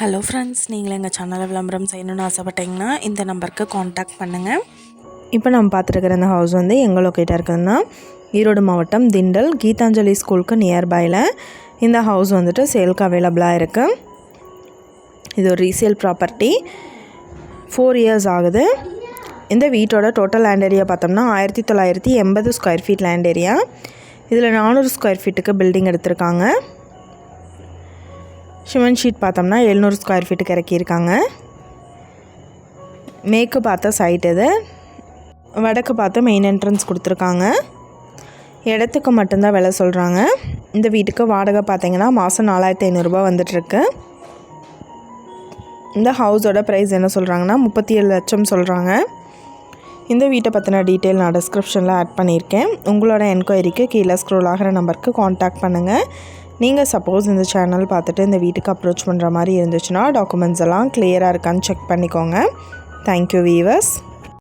Hello friends நீங்கள் எங்கள் சேனலை விளம்பரம் செய்யணும்னு ஆசைப்பட்டீங்கன்னா இந்த நம்பருக்கு காண்டாக்ட் பண்ணுங்கள் இப்போ நம்ம பார்த்துருக்குற இந்த ஹவுஸ் வந்து எங்கே லொக்கேட்டாக இருக்குதுன்னா ஈரோடு மாவட்டம் திண்டல் கீதாஞ்சலி ஸ்கூலுக்கு நியர்பையில் இந்த ஹவுஸ் வந்துட்டு சேல்க்கு அவைலபிளாக இருக்குது இது ஒரு ரீசேல் ப்ராப்பர்ட்டி ஃபோர் இயர்ஸ் ஆகுது. இந்த வீட்டோட டோட்டல் லேண்ட் ஏரியா பார்த்தோம்னா ஆயிரத்தி தொள்ளாயிரத்தி எண்பது ஸ்கொயர் ஃபீட் லேண்ட் ஏரியா இதில் நானூறு ஸ்கொயர் ஃபீட்டுக்கு பில்டிங் எடுத்திருக்காங்க. சிமெண்ட் ஷீட் பார்த்தோம்னா எழுநூறு ஸ்கொயர் ஃபீட்டுக்கு இறக்கியிருக்காங்க. மேற்கு பார்த்த சைட் இது. வடக்கு பார்த்து மெயின் என்ட்ரன்ஸ் கொடுத்துருக்காங்க. இடத்துக்கு மட்டும்தான் விலை சொல்கிறாங்க இந்த வீட்டுக்கு வாடகை பார்த்தீங்கன்னா மாதம் நாலாயிரத்தி ஐநூறுரூபா வந்துட்டுருக்கு. இந்த ஹவுஸோட ப்ரைஸ் என்ன சொல்கிறாங்கன்னா முப்பத்தி ஏழு லட்சம் சொல்கிறாங்க இந்த வீட்டை பற்றின டீட்டெயில் நான் டிஸ்கிரிப்ஷனில் ஆட் பண்ணியிருக்கேன். உங்களோட என்கொயரிக்கு கீழே ஸ்க்ரோல் ஆகிற நம்பருக்கு காண்டாக்ட் பண்ணுங்கள் நீங்கள் சப்போஸ் இந்த சேனல் பார்த்துட்டு இந்த வீட்டுக்கு அப்ரோச் பண்ணுற மாதிரி இருந்துச்சுன்னா டாக்குமெண்ட்ஸ் எல்லாம் கிளியராக இருக்கான்னு செக் பண்ணிக்கோங்க. Thank you viewers